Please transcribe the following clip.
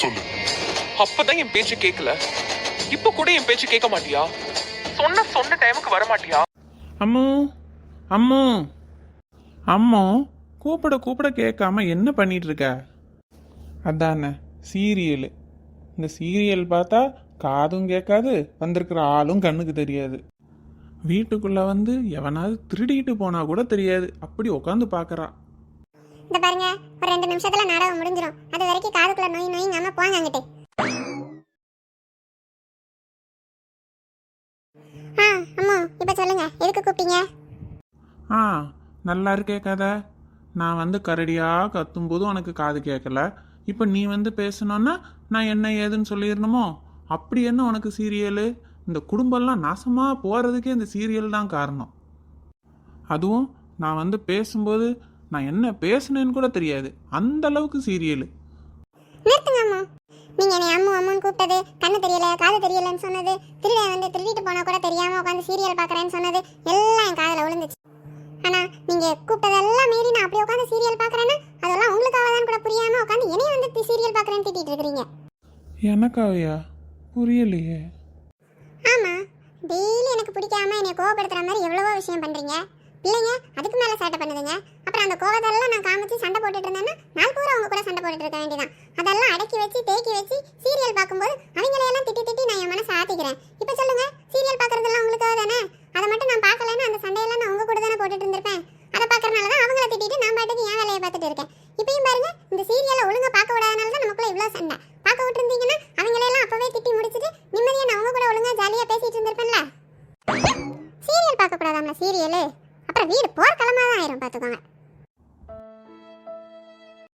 சொல்லு. அப்பதான் என் பேச்சு கேட்கல இப்ப கூட என் பேச்சு கேட்க மாட்டியா? சொன்ன சொன்ன டைமுக்கு வர மாட்டியா அம்மு அம்மு அம்மு கூப்பிட கூப்பிட கேட்காம என்ன பண்ணிட்டு இருக்க? அதானே சீரியல் இந்த சீரியல் பார்த்தா காதும் கேட்காது வந்திருக்கிற ஆளும் கண்ணுக்கு தெரியாது. வீட்டுக்குள்ள வந்து எவனாவது திருடிட்டு போனா கூட தெரியாது. அப்படி உட்காந்து பார்க்கறா இந்த பாருங்க ஒரு ரெண்டு நிமிஷத்துல நாடகம் முடிஞ்சிடும் அது வரைக்கும் காதுக்குள்ள நோய் நோய்ங்காம போங்க அங்கிட்டு. ஆ அம்மா இப்போ சொல்லுங்க எதுக்கு கூப்பிட்டீங்க? ஆ நல்லா இருக்கே கதை. நான் வந்து கரடியாக கத்தும்போது உனக்கு காது கேட்கல இப்போ நீ வந்து பேசணுன்னா நான் என்ன ஏதுன்னு சொல்லிடணுமோ? அப்படி என்ன உனக்கு சீரியலு? இந்த குடும்பம்லாம் நாசமாக போகிறதுக்கே இந்த சீரியல் தான் காரணம். அதுவும் நான் வந்து பேசும்போது நான் என்ன பேசுனேன்னு கூட தெரியாது. அந்த அளவுக்கு சீரியலு நிறுத்துங்க அம்மா. நீங்க என்னை அம்மு அம்முன்னு கூப்பிட்டது கண்ணு தெரியல காது தெரியலன்னு சொன்னது திருடன் வந்து திருடிட்டு போனா கூட தெரியாம உட்காந்து சீரியல் பாக்குறேன்னு சொன்னது எல்லாம் என் காதுல விழுந்துச்சு. ஆனா நீங்க கூப்பிட்டதெல்லாம் மீறி நான் அப்படி உட்காந்து சீரியல் பாக்குறேன்னா அதெல்லாம் உங்களுக்காக தான் கூட புரியாம உட்காந்து என்னைய வந்து சீரியல் பாக்குறேன்னு திட்டிட்டு இருக்கீங்க எனக்காவையா புரியலையே. ஆமா. டெய்லி எனக்கு பிடிக்காம என்னை கோவப்படுத்துற மாதிரி எவ்வளவோ விஷயம் பண்றீங்க. இல்லைங்க அதுக்கு மேலே சேட்டை பண்ணுதுங்க. அப்புறம் அந்த கோவத்தெல்லாம் நான் காமிச்சு சண்டை போட்டுட்டு இருந்தேன்னா நாள் பூரா அவங்க கூட சண்டை போட்டுட்டு இருக்க வேண்டியதான் அதெல்லாம் அடக்கி வச்சு தேக்கி வச்சு சீரியல் பார்க்கும்போது அவங்களையெல்லாம் திட்டி திட்டி நான் என் மனசை ஆத்திக்கிறேன். இப்போ சொல்லுங்க சீரியல் பார்க்குறதெல்லாம் உங்களுக்காக தானே? அதை மட்டும் நான் பார்க்கலன்னா அந்த சண்டையெல்லாம் நான் உங்க கூட தானே போட்டுட்டு இருந்திருப்பேன். அதை பார்க்கறனால தான் அவங்கள திட்டிட்டு நான் பாட்டுக்கு என் வேலையை பார்த்துட்டு இருக்கேன். இப்பயும் பாருங்க இந்த சீரியலை ஒழுங்காக பார்க்க விடாதனால தான் நமக்குள்ள இவ்வளோ சண்டை. பார்க்க விட்டுருந்தீங்கன்னா அவங்களையெல்லாம் அப்பவே திட்டி முடிச்சுட்டு நிம்மதியாக நான் உங்க கூட ஒழுங்காக ஜாலியாக பேசிட்டு இருந்திருப்பேன்ல. சீரியல் பார்க்கக்கூடாதாம்ல சீரியலு வீடு போர் கிளம்பாதான் ஆயிரும் பார்த்துக்கோங்க.